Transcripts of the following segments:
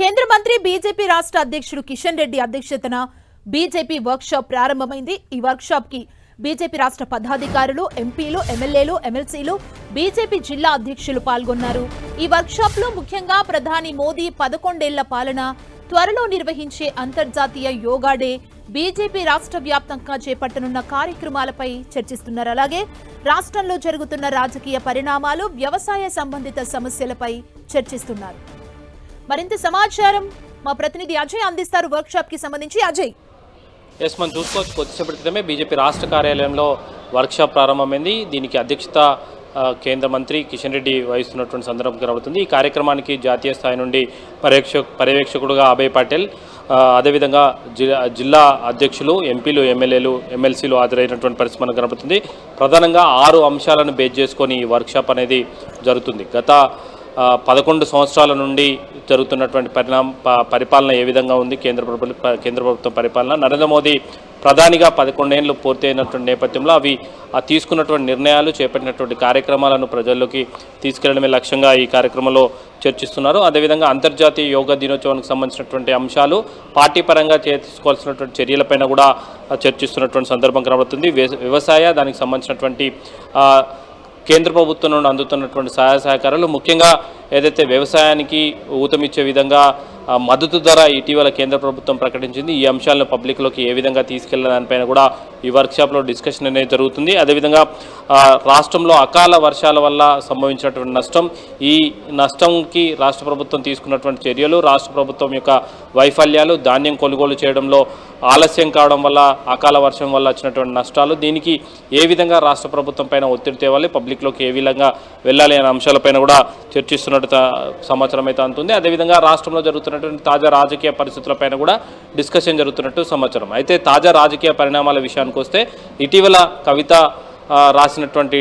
కేంద్ర మంత్రి బీజేపీ రాష్ట్ర అధ్యక్షుడు కిషన్ రెడ్డి అధ్యక్షతన బీజేపీ వర్క్షాప్ ప్రారంభమైంది. ఈ వర్క్షాప్కి కి బీజేపీ రాష్ట్ర పదాధికారులు ఎంపీలు ఎమ్మెల్యేలు ఎమ్మెల్సీలు బీజేపీ జిల్లా అధ్యక్షులు పాల్గొన్నారు. ఈ వర్క్షాప్లో లో ముఖ్యంగా ప్రధాని మోదీ పదకొండేళ్ళ పాలన త్వరలో నిర్వహించే అంతర్జాతీయ యోగా డే బీజేపీ రాష్ట్ర వ్యాప్తంగా చేపట్టనున్న కార్యక్రమాలపై చర్చిస్తున్నారు. అలాగే రాష్ట్రంలో జరుగుతున్న రాజకీయ పరిణామాలు వ్యవసాయ సంబంధిత సమస్యలపై చర్చిస్తున్నారు. మరింత సమాచారం మా ప్రతినిధి అజయ్ అందిస్తారు వర్క్ షాప్కి సంబంధించి. అజయ్. ఎస్ మనం చూసుకోవచ్చు. కొద్దిసేపటి క్రితమే బీజేపీ రాష్ట్ర కార్యాలయంలో వర్క్షాప్ ప్రారంభమైంది. దీనికి అధ్యక్షత కేంద్ర మంత్రి కిషన్ రెడ్డి వహిస్తున్నటువంటి సందర్భం కనబడుతుంది. ఈ కార్యక్రమానికి జాతీయ స్థాయి నుండి పర్యవేక్ష పర్యవేక్షకుడుగా అభయ్ పటేల్ అదేవిధంగా జిల్లా జిల్లా అధ్యక్షులు ఎంపీలు ఎమ్మెల్యేలు ఎమ్మెల్సీలు హాజరైనటువంటి పరిస్థితి మనకు కనబడుతుంది. ప్రధానంగా ఆరు అంశాలను బేస్ చేసుకొని ఈ వర్క్షాప్ అనేది జరుగుతుంది. గత పదకొండు సంవత్సరాల నుండి జరుగుతున్నటువంటి పరిణామ పరిపాలన ఏ విధంగా ఉంది? కేంద్ర ప్రభుత్వ కేంద్ర ప్రభుత్వం పరిపాలన. నరేంద్ర మోదీ ప్రధానిగా పదకొండేళ్ళు పూర్తి అయినటువంటి నేపథ్యంలో అవి ఆ తీసుకున్నటువంటి నిర్ణయాలు చేపట్టినటువంటి కార్యక్రమాలను ప్రజల్లోకి తీసుకెళ్ళడమే లక్ష్యంగా ఈ కార్యక్రమంలో చర్చిస్తున్నారు. అదేవిధంగా అంతర్జాతీయ యోగా దినోత్సవానికి సంబంధించినటువంటి అంశాలు పార్టీ పరంగా తీసుకోవాల్సినటువంటి చర్యలపైన కూడా చర్చిస్తున్నటువంటి సందర్భం కనబడుతుంది. వ్యవసాయ దానికి సంబంధించినటువంటి కేంద్ర ప్రభుత్వం నుండి అందుతున్నటువంటి సహాయ సహకారాలు. ముఖ్యంగా ఏదైతే వ్యవసాయానికి ఊతమిచ్చే విధంగా మద్దతు ధర ఇటీవల కేంద్ర ప్రభుత్వం ప్రకటించింది. ఈ అంశాలను పబ్లిక్లోకి ఏ విధంగా తీసుకెళ్ళడానిపైన కూడా ఈ వర్క్షాప్లో డిస్కషన్ అనేది జరుగుతుంది. అదేవిధంగా రాష్ట్రంలో అకాల వర్షాల వల్ల సంభవించినటువంటి నష్టం ఈ నష్టంకి రాష్ట్ర ప్రభుత్వం తీసుకున్నటువంటి చర్యలు రాష్ట్ర ప్రభుత్వం యొక్క వైఫల్యాలు ధాన్యం కొనుగోలు చేయడంలో ఆలస్యం కావడం వల్ల అకాల వర్షం వల్ల వచ్చినటువంటి నష్టాలు దీనికి ఏ విధంగా రాష్ట్ర ప్రభుత్వం పైన ఒత్తిడి తేవాలి పబ్లిక్లోకి ఏ విధంగా వెళ్ళాలి అనే అంశాలపైన కూడా చర్చిస్తున్నట్టు సమాచారం అయితే అందుతుంది. అదేవిధంగా రాష్ట్రంలో జరుగుతున్నటువంటి తాజా రాజకీయ పరిస్థితులపైన కూడా డిస్కషన్ జరుగుతున్నట్టు సమాచారం. అయితే తాజా రాజకీయ పరిణామాల విషయానికి వస్తే ఇటీవల కవిత రాసినటువంటి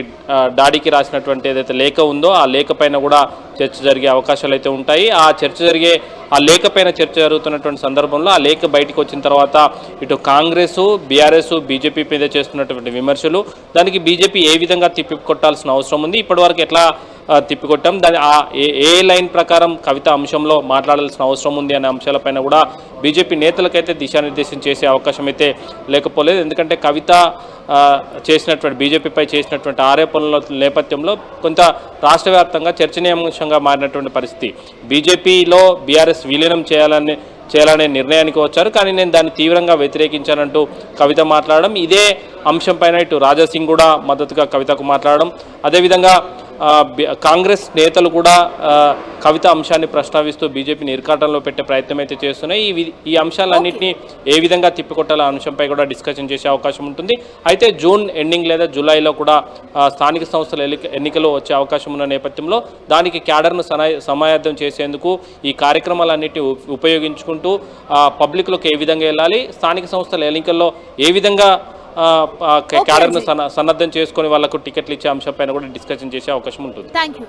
డాడీకి రాసినటువంటి ఏదైతే లేఖ ఉందో ఆ లేఖ పైన కూడా చర్చ జరిగే అవకాశాలు అయితే ఉంటాయి. ఆ చర్చ జరిగే ఆ లేఖ పైన చర్చ జరుగుతున్నటువంటి సందర్భంలో ఆ లేఖ బయటకు వచ్చిన తర్వాత ఇటు కాంగ్రెస్ బీఆర్ఎస్ బీజేపీ మీద చేస్తున్నటువంటి విమర్శలు దానికి బీజేపీ ఏ విధంగా తిప్పి కొట్టాల్సిన అవసరం ఉంది ఇప్పటివరకు ఎట్లా తిప్పికొట్టాం దాని ఆ ఏ ఏ లైన్ ప్రకారం కవిత అంశంలో మాట్లాడాల్సిన అవసరం ఉంది అనే అంశాలపైన కూడా బీజేపీ నేతలకైతే దిశానిర్దేశం చేసే అవకాశం అయితే లేకపోలేదు. ఎందుకంటే కవిత చేసినటువంటి బీజేపీపై చేసినటువంటి ఆరోపణల నేపథ్యంలో కొంత రాష్ట్ర వ్యాప్తంగా చర్చనీయాంశంగా మారినటువంటి పరిస్థితి. బీజేపీలో బీఆర్ఎస్ విలీనం చేయాలని చేయాలనే నిర్ణయానికి వచ్చారు. కానీ నేను దాన్ని తీవ్రంగా వ్యతిరేకించానంటూ కవిత మాట్లాడడం. ఇదే అంశంపైన ఇటు రాజాసింగ్ కూడా మద్దతుగా కవితకు మాట్లాడడం. అదేవిధంగా కాంగ్రెస్ నేతలు కూడా కవిత అంశాన్ని ప్రస్తావిస్తూ బీజేపీని ఇరకాటంలో పెట్టే ప్రయత్నం అయితే చేస్తున్నాయి. ఈ ఈ అంశాలన్నింటినీ ఏ విధంగా తిప్పికొట్టాల అంశంపై కూడా డిస్కషన్ చేసే అవకాశం ఉంటుంది. అయితే జూన్ ఎండింగ్ లేదా జూలైలో కూడా స్థానిక సంస్థల ఎన్నిక ఎన్నికలు వచ్చే అవకాశం ఉన్న నేపథ్యంలో దానికి క్యాడర్ను సమాయత్తం చేసేందుకు ఈ కార్యక్రమాలన్నింటినీ ఉపయోగించుకుంటూ పబ్లిక్లోకి ఏ విధంగా వెళ్ళాలి స్థానిక సంస్థల ఎన్నికల్లో ఏ విధంగా క్యాడర్ను సన్న సన్నద్ధం చేసుకొని వాళ్ళకు టికెట్లు ఇచ్చే అంశంపైన కూడా డిస్కషన్ చేసే అవకాశం ఉంటుంది. Thank you